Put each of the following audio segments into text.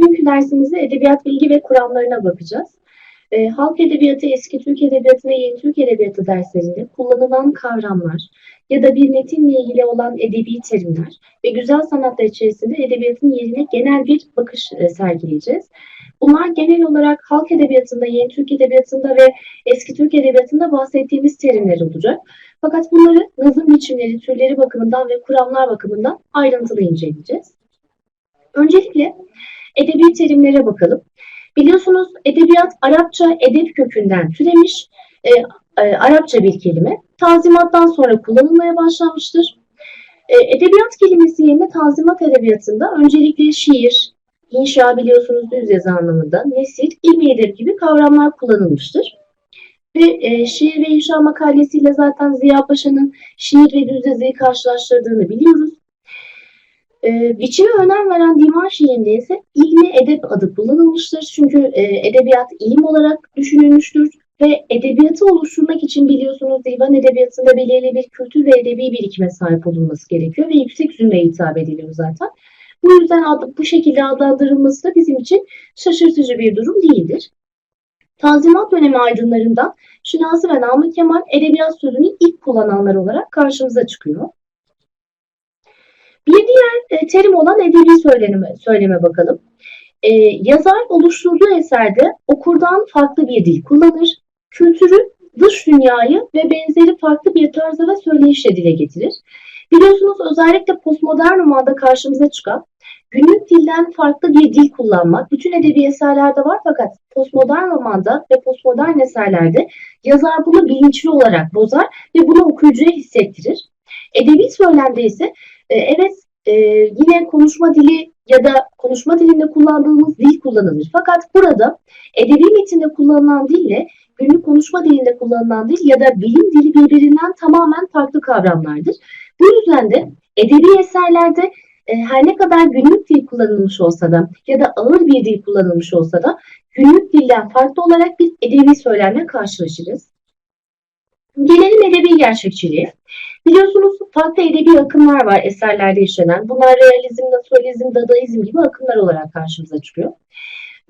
bugünkü dersimizde edebiyat bilgi ve kuramlarına bakacağız. Ee, halk edebiyatı, eski Türk edebiyatı ve yeni Türk edebiyatı derslerinde kullanılan kavramlar ya da bir metinle ilgili olan edebi terimler ve güzel sanatlar içerisinde edebiyatın yerine genel bir bakış e, sergileyeceğiz. Bunlar genel olarak halk edebiyatında, yeni Türk edebiyatında ve eski Türk edebiyatında bahsettiğimiz terimler olacak. Fakat bunları nazım biçimleri, türleri bakımından ve kuramlar bakımından ayrıntılı inceleyeceğiz. Öncelikle edebi terimlere bakalım. Biliyorsunuz edebiyat Arapça edep kökünden türemiş e, e, Arapça bir kelime. Tanzimattan sonra kullanılmaya başlanmıştır. E, edebiyat kelimesi yerine Tanzimat edebiyatında öncelikle şiir, inşa biliyorsunuz düz yazı anlamında, nesir, ilmi edep gibi kavramlar kullanılmıştır. Ve e, şiir ve inşa makalesiyle zaten Ziya Paşa'nın şiir ve düz yazıyı karşılaştırdığını biliyoruz. E, biçime önem veren divan şiirinde ise ilmi edep adı kullanılmıştır. Çünkü e, edebiyat ilim olarak düşünülmüştür ve edebiyatı oluşturmak için biliyorsunuz divan edebiyatında belirli bir kültür ve edebi birikime sahip olunması gerekiyor ve yüksek zümreye hitap ediliyor zaten. Bu yüzden adı, bu şekilde adlandırılması da bizim için şaşırtıcı bir durum değildir. Tanzimat dönemi aydınlarından Şinasi ve Namık Kemal edebiyat sözünü ilk kullananlar olarak karşımıza çıkıyor. Bir diğer e, terim olan edebi söyleme, söyleme bakalım. E, yazar oluşturduğu eserde okurdan farklı bir dil kullanır, kültürü, dış dünyayı ve benzeri farklı bir tarzda ve söyleyişle dile getirir. Biliyorsunuz özellikle postmodern romanda karşımıza çıkan günlük dilden farklı bir dil kullanmak bütün edebi eserlerde var fakat postmodern romanda ve postmodern eserlerde yazar bunu bilinçli olarak bozar ve bunu okuyucuya hissettirir. Edebi söylemde ise e, evet e, yine konuşma dili ya da konuşma dilinde kullandığımız dil kullanılır. Fakat burada edebi metinde kullanılan dille günlük konuşma dilinde kullanılan dil ya da bilim dili birbirinden tamamen farklı kavramlardır. Bu yüzden de edebi eserlerde e, her ne kadar günlük dil kullanılmış olsa da ya da ağır bir dil kullanılmış olsa da günlük dilden farklı olarak bir edebi söylemle karşılaşırız. Gelelim edebi gerçekçiliğe. Biliyorsunuz farklı edebi akımlar var eserlerde işlenen. Bunlar realizm, naturalizm, dadaizm gibi akımlar olarak karşımıza çıkıyor.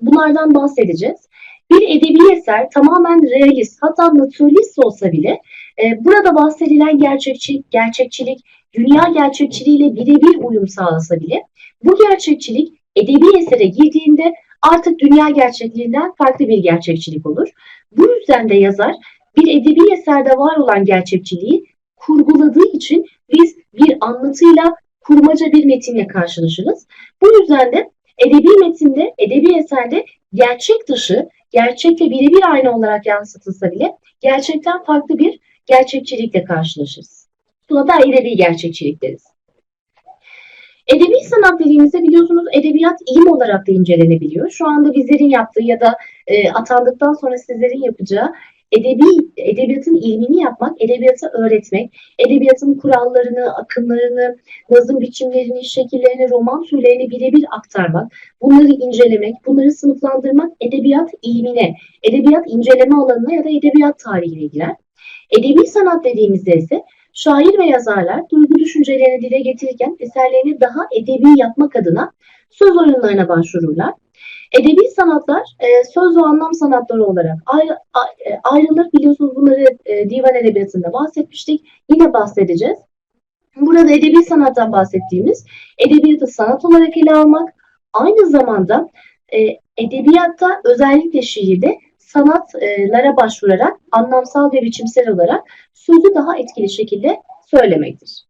Bunlardan bahsedeceğiz. Bir edebi eser tamamen realist hatta naturalist olsa bile e, burada bahsedilen gerçekçi, gerçekçilik dünya gerçekçiliğiyle birebir uyum sağlasa bile bu gerçekçilik edebi esere girdiğinde artık dünya gerçekliğinden farklı bir gerçekçilik olur. Bu yüzden de yazar bir edebi eserde var olan gerçekçiliği kurguladığı için biz bir anlatıyla kurmaca bir metinle karşılaşırız. Bu yüzden de edebi metinde, edebi eserde gerçek dışı, gerçekle birebir aynı olarak yansıtılsa bile gerçekten farklı bir gerçekçilikle karşılaşırız. Buna da edebi gerçekçilik deriz. Edebi sanat dediğimizde biliyorsunuz edebiyat ilim olarak da incelenebiliyor. Şu anda bizlerin yaptığı ya da e, atandıktan sonra sizlerin yapacağı edebi edebiyatın ilmini yapmak, edebiyatı öğretmek, edebiyatın kurallarını, akımlarını, nazım biçimlerini, şekillerini, roman türlerini birebir aktarmak, bunları incelemek, bunları sınıflandırmak edebiyat ilmine, edebiyat inceleme alanına ya da edebiyat tarihine girer. Edebi sanat dediğimizde ise şair ve yazarlar duygu düşüncelerini dile getirirken eserlerini daha edebi yapmak adına söz oyunlarına başvururlar. Edebi sanatlar e, söz ve anlam sanatları olarak ayrı, e, ayrılır. Biliyorsunuz bunları e, divan edebiyatında bahsetmiştik. Yine bahsedeceğiz. Burada edebi sanattan bahsettiğimiz edebiyatı sanat olarak ele almak, aynı zamanda e, edebiyatta özellikle şiirde sanatlara başvurarak anlamsal ve biçimsel olarak sözü daha etkili şekilde söylemektir.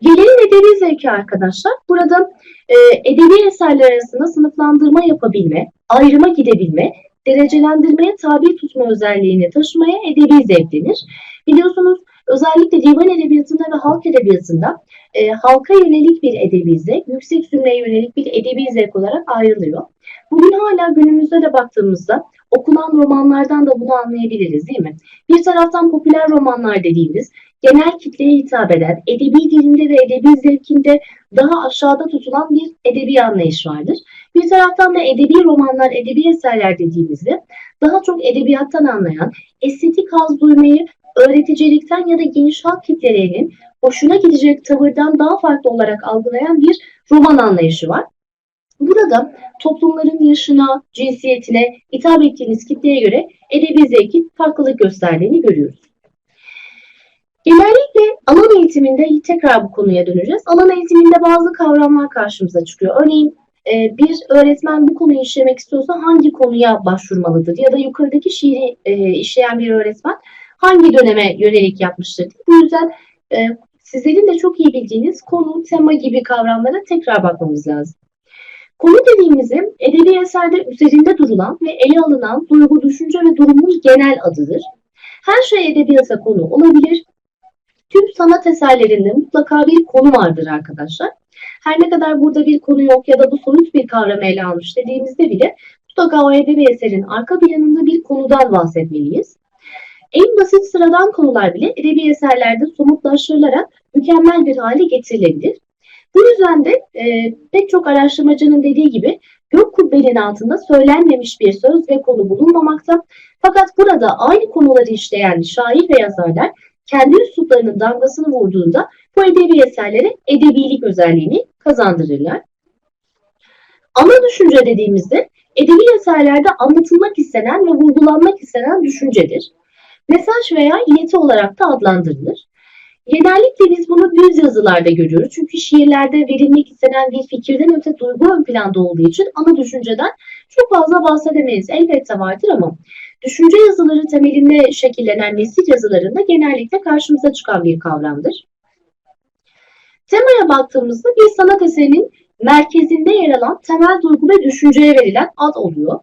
Gelelim edebi zevki arkadaşlar. Burada e, edebi eserler arasında sınıflandırma yapabilme, ayrıma gidebilme, derecelendirmeye tabi tutma özelliğini taşımaya edebi zevk denir. Biliyorsunuz özellikle divan edebiyatında ve halk edebiyatında e, halka yönelik bir edebi zevk, yüksek zümreye yönelik bir edebi zevk olarak ayrılıyor. Bugün hala günümüzde de baktığımızda okunan romanlardan da bunu anlayabiliriz değil mi? Bir taraftan popüler romanlar dediğimiz genel kitleye hitap eden, edebi dilinde ve edebi zevkinde daha aşağıda tutulan bir edebi anlayış vardır. Bir taraftan da edebi romanlar, edebi eserler dediğimizde daha çok edebiyattan anlayan, estetik haz duymayı öğreticilikten ya da geniş halk kitlelerinin hoşuna gidecek tavırdan daha farklı olarak algılayan bir roman anlayışı var. Burada toplumların yaşına, cinsiyetine, hitap ettiğiniz kitleye göre edebi zevkin farklılık gösterdiğini görüyoruz. Genellikle alan eğitiminde tekrar bu konuya döneceğiz. Alan eğitiminde bazı kavramlar karşımıza çıkıyor. Örneğin e, bir öğretmen bu konuyu işlemek istiyorsa hangi konuya başvurmalıdır? Ya da yukarıdaki şiiri e, işleyen bir öğretmen hangi döneme yönelik yapmıştır? Bu yüzden e, sizlerin de çok iyi bildiğiniz konu, tema gibi kavramlara tekrar bakmamız lazım. Konu dediğimizde edebi eserde üzerinde durulan ve ele alınan duygu, düşünce ve durumun genel adıdır. Her şey edebiyata konu olabilir. Tüm sanat eserlerinde mutlaka bir konu vardır arkadaşlar. Her ne kadar burada bir konu yok ya da bu soyut bir kavramı ele almış dediğimizde bile mutlaka o edebi eserin arka planında bir konudan bahsetmeliyiz. En basit sıradan konular bile edebi eserlerde somutlaştırılarak mükemmel bir hale getirilebilir. Bu yüzden de e, pek çok araştırmacının dediği gibi gök kubbenin altında söylenmemiş bir söz ve konu bulunmamakta. Fakat burada aynı konuları işleyen şair ve yazarlar kendi üsluplarının damgasını vurduğunda bu edebi eserlere edebilik özelliğini kazandırırlar. Ana düşünce dediğimizde edebi eserlerde anlatılmak istenen ve vurgulanmak istenen düşüncedir. Mesaj veya ileti olarak da adlandırılır. Genellikle biz bunu düz yazılarda görüyoruz. Çünkü şiirlerde verilmek istenen bir fikirden öte duygu ön planda olduğu için ana düşünceden çok fazla bahsedemeyiz. Elbette vardır ama düşünce yazıları temelinde şekillenen nesil yazılarında genellikle karşımıza çıkan bir kavramdır. Temaya baktığımızda bir sanat eserinin merkezinde yer alan temel duygu ve düşünceye verilen ad oluyor.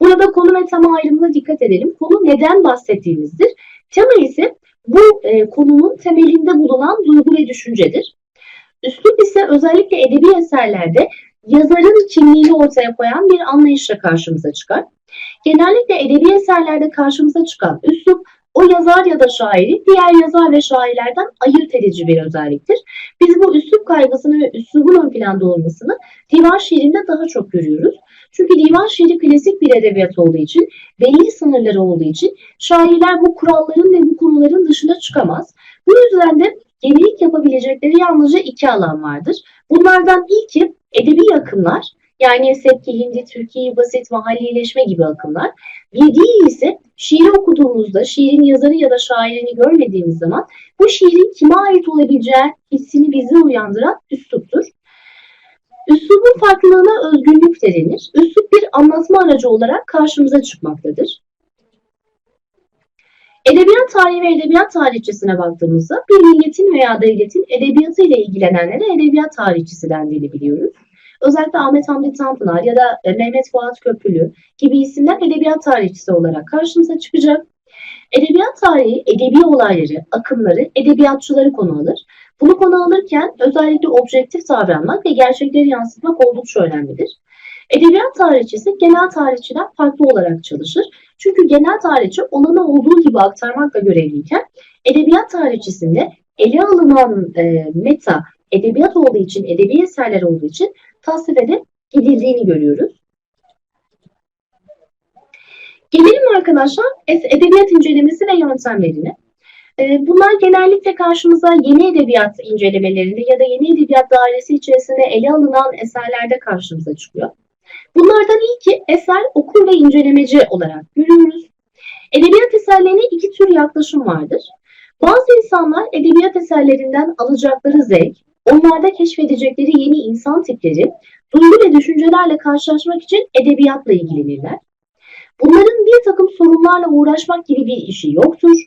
Burada konu ve tema ayrımına dikkat edelim. Konu neden bahsettiğimizdir. Tema ise bu e, konunun temelinde bulunan duygu ve düşüncedir. Üslup ise özellikle edebi eserlerde yazarın kimliğini ortaya koyan bir anlayışla karşımıza çıkar. Genellikle edebi eserlerde karşımıza çıkan üslup o yazar ya da şairi diğer yazar ve şairlerden ayırt edici bir özelliktir. Biz bu üslup kaygısını ve üslubun ön planda olmasını divan şiirinde daha çok görüyoruz. Çünkü divan şiiri klasik bir edebiyat olduğu için, belli sınırları olduğu için şairler bu kuralların ve bu konuların dışına çıkamaz. Bu yüzden de yenilik yapabilecekleri yalnızca iki alan vardır. Bunlardan ilki edebi akımlar, yani Sepki, Hindi, Türkiye, basit, mahallileşme gibi akımlar. Bir diğeri ise şiiri okuduğumuzda şiirin yazarı ya da şairini görmediğimiz zaman bu şiirin kime ait olabileceği hissini bize uyandıran üsluptur. Üslubun farklılığına özgünlük de denir. Üslup bir anlatma aracı olarak karşımıza çıkmaktadır. Edebiyat tarihi ve edebiyat tarihçisine baktığımızda bir milletin veya devletin edebiyatı ile ilgilenenlere edebiyat tarihçisi dendiğini biliyoruz. Özellikle Ahmet Hamdi Tanpınar ya da e, Mehmet Fuat Köprülü gibi isimler edebiyat tarihçisi olarak karşımıza çıkacak. Edebiyat tarihi edebi olayları, akımları, edebiyatçıları konu alır. Bunu konu alırken özellikle objektif davranmak ve gerçekleri yansıtmak oldukça önemlidir. Edebiyat tarihçisi genel tarihçiden farklı olarak çalışır. Çünkü genel tarihçi olanı olduğu gibi aktarmakla görevliyken edebiyat tarihçisinde ele alınan e, meta edebiyat olduğu için, edebi eserler olduğu için tasvir edip gidildiğini görüyoruz. Gelelim arkadaşlar edebiyat incelemesi ve yöntemlerine. Ee, bunlar genellikle karşımıza yeni edebiyat incelemelerinde ya da yeni edebiyat dairesi içerisinde ele alınan eserlerde karşımıza çıkıyor. Bunlardan ilki eser okur ve incelemeci olarak görüyoruz. Edebiyat eserlerine iki tür yaklaşım vardır. Bazı insanlar edebiyat eserlerinden alacakları zevk, onlarda keşfedecekleri yeni insan tipleri, duygu ve düşüncelerle karşılaşmak için edebiyatla ilgilenirler. Bunların bir takım sorunlarla uğraşmak gibi bir işi yoktur.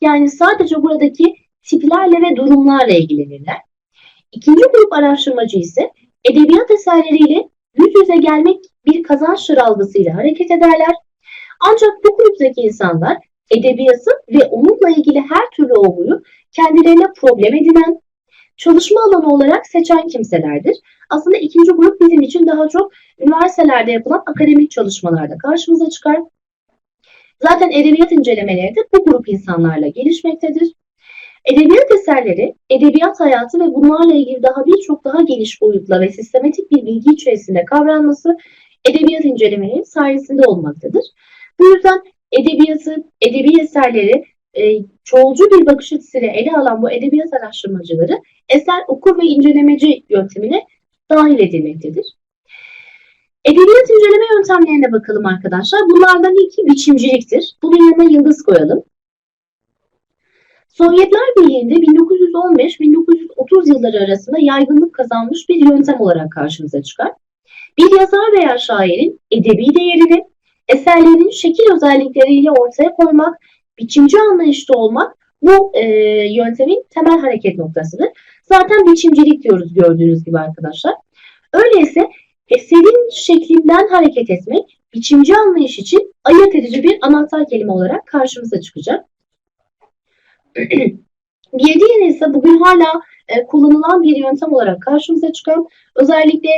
Yani sadece buradaki tiplerle ve durumlarla ilgilenirler. İkinci grup araştırmacı ise edebiyat eserleriyle yüz yüze gelmek bir kazançtır algısıyla hareket ederler. Ancak bu gruptaki insanlar edebiyatı ve onunla ilgili her türlü olguyu kendilerine problem edinen, çalışma alanı olarak seçen kimselerdir. Aslında ikinci grup bizim için daha çok üniversitelerde yapılan akademik çalışmalarda karşımıza çıkar. Zaten edebiyat incelemeleri de bu grup insanlarla gelişmektedir. Edebiyat eserleri, edebiyat hayatı ve bunlarla ilgili daha birçok daha geniş boyutla ve sistematik bir bilgi içerisinde kavranması edebiyat incelemeleri sayesinde olmaktadır. Bu yüzden edebiyatı, edebi eserleri e, çoğulcu bir bakış açısıyla ele alan bu edebiyat araştırmacıları eser okur ve incelemeci yöntemine dahil edilmektedir. Edebiyat inceleme yöntemlerine bakalım arkadaşlar. Bunlardan ilki biçimciliktir. Bunun yanına yıldız koyalım. Sovyetler Birliği'nde 1915-1930 yılları arasında yaygınlık kazanmış bir yöntem olarak karşımıza çıkar. Bir yazar veya şairin edebi değerini, eserlerinin şekil özellikleriyle ortaya koymak, biçimci anlayışta olmak bu e, yöntemin temel hareket noktasıdır. Zaten biçimcilik diyoruz gördüğünüz gibi arkadaşlar. Öyleyse eserin şeklinden hareket etmek biçimci anlayış için ayırt edici bir anahtar kelime olarak karşımıza çıkacak. bir diğeri ise bugün hala e, kullanılan bir yöntem olarak karşımıza çıkan özellikle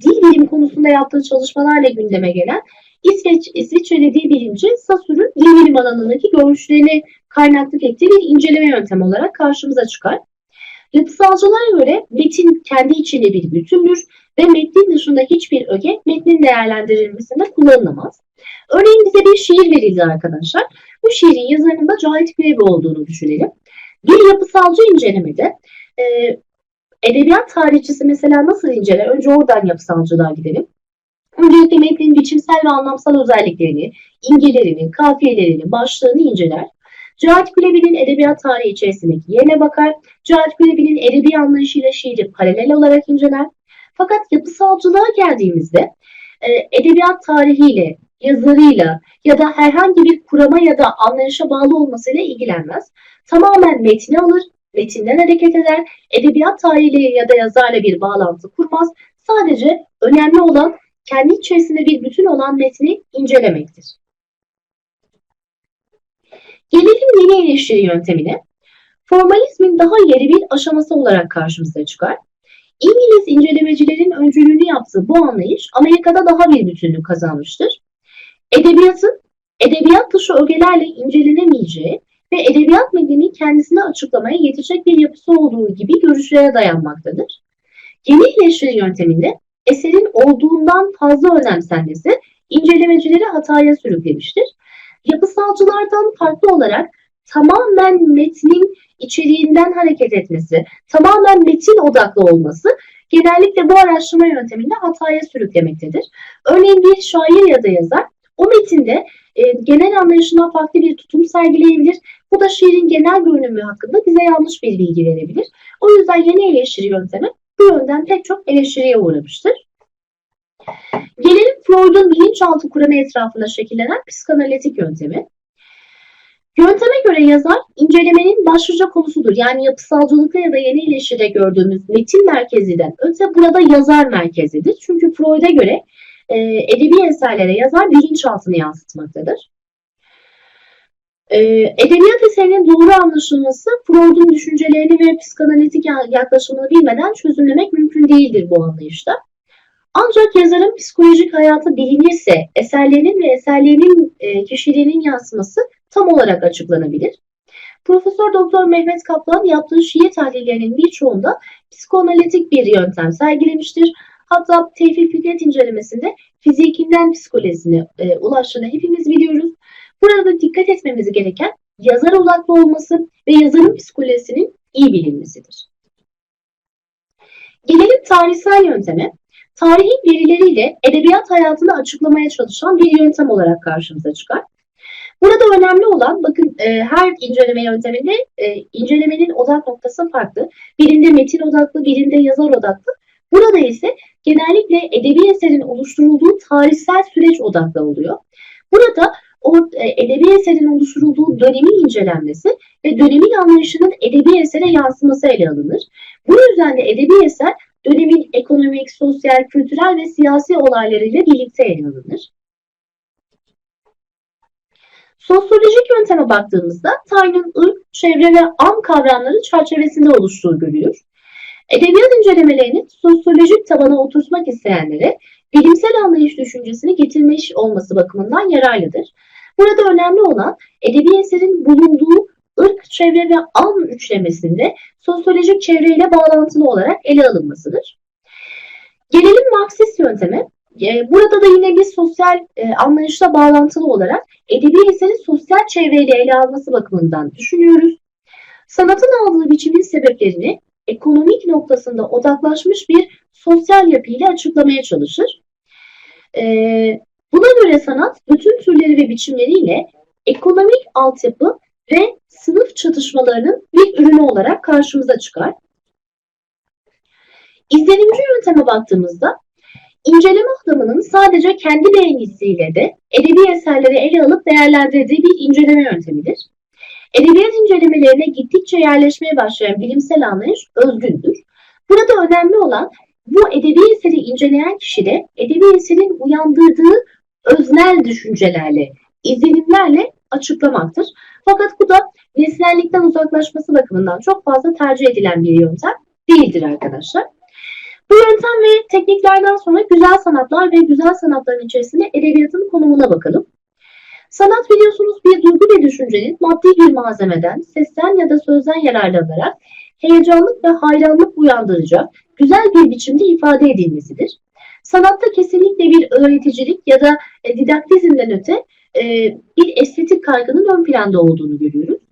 dil bilim konusunda yaptığı çalışmalarla gündeme gelen İsveç, İsviçreli dil bilimci Sasur'un dil bilim alanındaki görüşlerini kaynaklık ettiği bir inceleme yöntemi olarak karşımıza çıkar. Yapısalcılara göre metin kendi içinde bir bütündür ve metnin dışında hiçbir öge metnin değerlendirilmesinde kullanılamaz. Örneğin bize bir şiir verildi arkadaşlar. Bu şiirin yazarının da Cahit Gülebi olduğunu düşünelim. Bir yapısalcı incelemede e, edebiyat tarihçisi mesela nasıl inceler? Önce oradan yapısalcılığa gidelim. Öncelikle metnin biçimsel ve anlamsal özelliklerini, imgelerini, kafiyelerini, başlığını inceler. Cahit Gülebi'nin edebiyat tarihi içerisindeki yerine bakar. Cahit Gülebi'nin edebi anlayışıyla şiiri paralel olarak inceler. Fakat yapısalcılığa geldiğimizde e, edebiyat tarihiyle, yazarıyla ya da herhangi bir kurama ya da anlayışa bağlı olmasıyla ilgilenmez. Tamamen metni alır, metinden hareket eder, edebiyat tarihiyle ya da yazarla bir bağlantı kurmaz. Sadece önemli olan kendi içerisinde bir bütün olan metni incelemektir. Gelelim yeni eleştiri yöntemine. Formalizmin daha ileri bir aşaması olarak karşımıza çıkar. İngiliz incelemecilerin öncülüğünü yaptığı bu anlayış Amerika'da daha bir bütünlük kazanmıştır. Edebiyatın edebiyat dışı ögelerle incelenemeyeceği ve edebiyat metnini kendisine açıklamaya yetecek bir yapısı olduğu gibi görüşlere dayanmaktadır. Yeni eleştiri yönteminde eserin olduğundan fazla önemsenmesi incelemecileri hataya sürüklemiştir. Yapısalcılardan farklı olarak tamamen metnin içeriğinden hareket etmesi, tamamen metin odaklı olması genellikle bu araştırma yönteminde hataya sürüklemektedir. Örneğin bir şair ya da yazar o metinde e, genel anlayışından farklı bir tutum sergileyebilir. Bu da şiirin genel görünümü hakkında bize yanlış bir bilgi verebilir. O yüzden yeni eleştiri yöntemi bu yönden pek çok eleştiriye uğramıştır. Gelelim Freud'un bilinçaltı kuramı etrafında şekillenen psikanalitik yöntemi. Yönteme göre yazar incelemenin başlıca konusudur. Yani yapısalcılıkta ya da yeni ilişkide gördüğümüz metin merkeziden öte burada yazar merkezidir. Çünkü Freud'a göre e, edebi eserlere yazar bilinçaltını yansıtmaktadır. E, edebiyat eserinin doğru anlaşılması Freud'un düşüncelerini ve psikanalitik yaklaşımını bilmeden çözümlemek mümkün değildir bu anlayışta. Ancak yazarın psikolojik hayatı bilinirse eserlerinin ve eserlerinin e, kişiliğinin yansıması tam olarak açıklanabilir. Profesör Doktor Mehmet Kaplan yaptığı şiir tahlillerinin birçoğunda psikoanalitik bir yöntem sergilemiştir. Hatta Tevfik Fikret incelemesinde fizikinden psikolojisine e, ulaştığını hepimiz biliyoruz. Burada dikkat etmemiz gereken yazar odaklı olması ve yazarın psikolojisinin iyi bilinmesidir. Gelelim tarihsel yönteme. Tarihin verileriyle edebiyat hayatını açıklamaya çalışan bir yöntem olarak karşımıza çıkar. Burada önemli olan bakın e, her inceleme yönteminde e, incelemenin odak noktası farklı. Birinde metin odaklı, birinde yazar odaklı. Burada ise genellikle edebi eserin oluşturulduğu tarihsel süreç odaklı oluyor. Burada o e, edebi eserin oluşturulduğu dönemin incelenmesi ve dönemin anlayışının edebi esere yansıması ele alınır. Bu yüzden de edebi eser dönemin ekonomik, sosyal, kültürel ve siyasi olaylarıyla birlikte ele alınır. Sosyolojik yönteme baktığımızda Tayn'ın ırk, çevre ve an kavramları çerçevesinde oluştuğu görülür. Edebiyat incelemelerini sosyolojik tabana oturtmak isteyenlere bilimsel anlayış düşüncesini getirmiş olması bakımından yararlıdır. Burada önemli olan edebi eserin bulunduğu ırk, çevre ve an üçlemesinde sosyolojik çevreyle bağlantılı olarak ele alınmasıdır. Gelelim Marksist yönteme. Ee, burada da yine bir sosyal e, anlayışla bağlantılı olarak edebi eserin sosyal çevreyle ele alması bakımından düşünüyoruz. Sanatın aldığı biçimin sebeplerini ekonomik noktasında odaklaşmış bir sosyal yapıyla açıklamaya çalışır. Ee, buna göre sanat bütün türleri ve biçimleriyle ekonomik altyapı ve sınıf çatışmalarının bir ürünü olarak karşımıza çıkar. İzlenimci yönteme baktığımızda inceleme adamının sadece kendi beğenisiyle de edebi eserleri ele alıp değerlendirdiği bir inceleme yöntemidir. Edebiyat incelemelerine gittikçe yerleşmeye başlayan bilimsel anlayış özgündür. Burada önemli olan bu edebi eseri inceleyen kişi de edebi eserin uyandırdığı öznel düşüncelerle, izlenimlerle açıklamaktır. Fakat bu da nesnellikten uzaklaşması bakımından çok fazla tercih edilen bir yöntem değildir arkadaşlar. Bu yöntem ve tekniklerden sonra güzel sanatlar ve güzel sanatların içerisinde edebiyatın konumuna bakalım. Sanat biliyorsunuz bir duygu ve düşüncenin maddi bir malzemeden, sesten ya da sözden yararlanarak heyecanlık ve hayranlık uyandıracak güzel bir biçimde ifade edilmesidir. Sanatta kesinlikle bir öğreticilik ya da e, didaktizmden öte e, bir estetik kaygının ön planda olduğunu görüyoruz.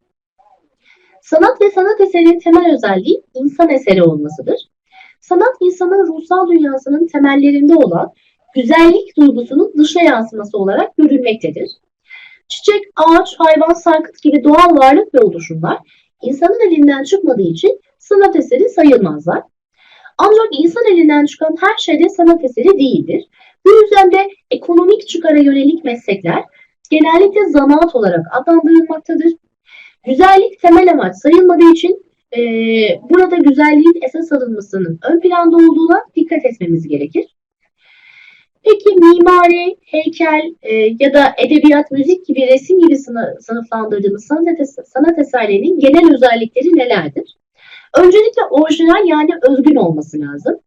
Sanat ve sanat eserinin temel özelliği insan eseri olmasıdır. Sanat insanın ruhsal dünyasının temellerinde olan güzellik duygusunun dışa yansıması olarak görülmektedir. Çiçek, ağaç, hayvan, sarkıt gibi doğal varlık ve oluşumlar insanın elinden çıkmadığı için sanat eseri sayılmazlar. Ancak insan elinden çıkan her şey de sanat eseri değildir. Bu yüzden de ekonomik çıkara yönelik meslekler genellikle zanaat olarak adlandırılmaktadır. Güzellik temel amaç sayılmadığı için e, burada güzelliğin esas alınmasının ön planda olduğuna dikkat etmemiz gerekir. Peki mimari, heykel e, ya da edebiyat, müzik gibi resim gibi sınıflandırdığımız sanat, es sanat eserlerinin genel özellikleri nelerdir? Öncelikle orijinal yani özgün olması lazım.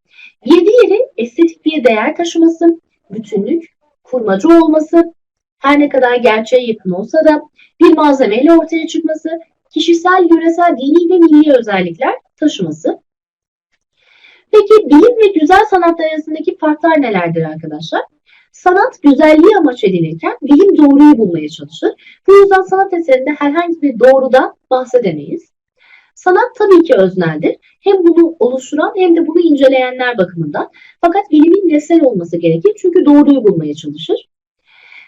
Bir diğeri estetik bir değer taşıması, bütünlük, kurmacı olması, her ne kadar gerçeğe yakın olsa da bir malzemeyle ortaya çıkması, kişisel, yöresel, dini ve milli özellikler taşıması. Peki bilim ve güzel sanatlar arasındaki farklar nelerdir arkadaşlar? Sanat güzelliği amaç edilirken bilim doğruyu bulmaya çalışır. Bu yüzden sanat eserinde herhangi bir doğrudan bahsedemeyiz. Sanat tabii ki özneldir. Hem bunu oluşturan hem de bunu inceleyenler bakımından. Fakat bilimin nesnel olması gerekir çünkü doğruyu bulmaya çalışır.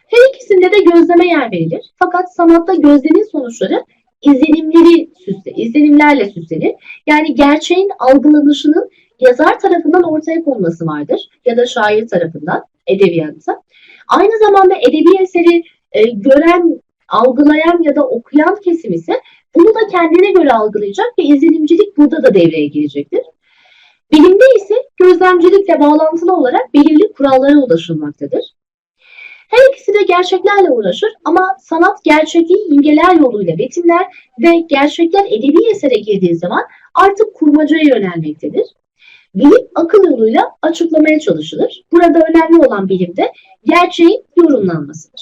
Her ikisinde de gözleme yer verilir. Fakat sanatta gözlemin sonuçları izlenimleri süsle, izlenimlerle süslenir. Yani gerçeğin algılanışının yazar tarafından ortaya konması vardır ya da şair tarafından edebiyatta. Aynı zamanda edebi eseri e, gören, algılayan ya da okuyan kesim ise bunu da kendine göre algılayacak ve izlenimcilik burada da devreye girecektir. Bilimde ise gözlemcilikle bağlantılı olarak belirli kurallara ulaşılmaktadır. Her ikisi de gerçeklerle uğraşır ama sanat gerçekliği imgeler yoluyla betimler ve gerçekler edebi esere girdiği zaman artık kurmacaya yönelmektedir. Bilim akıl yoluyla açıklamaya çalışılır. Burada önemli olan bilimde gerçeğin yorumlanmasıdır.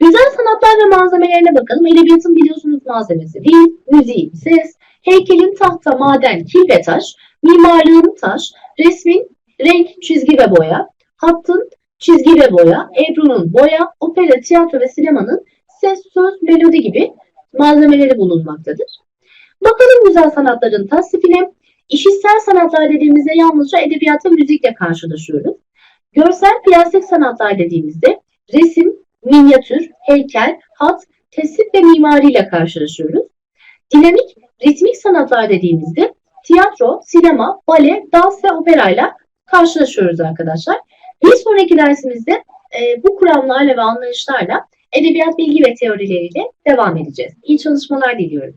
Güzel sanatlar ve malzemelerine bakalım. Edebiyatın biliyorsunuz malzemesi değil, müziğin ses, heykelin tahta, maden, kil ve taş, mimarlığın taş, resmin renk, çizgi ve boya, hattın çizgi ve boya, Ebru'nun boya, opera, tiyatro ve sinemanın ses, söz, melodi gibi malzemeleri bulunmaktadır. Bakalım güzel sanatların tasnifine. İşitsel sanatlar dediğimizde yalnızca edebiyat ve müzikle karşılaşıyoruz. Görsel plastik sanatlar dediğimizde resim, minyatür, heykel, hat, tesip ve mimariyle karşılaşıyoruz. Dinamik, ritmik sanatlar dediğimizde tiyatro, sinema, bale, dans ve operayla karşılaşıyoruz arkadaşlar. Bir sonraki dersimizde e, bu kuramlarla ve anlayışlarla edebiyat bilgi ve teorileriyle devam edeceğiz. İyi çalışmalar diliyorum.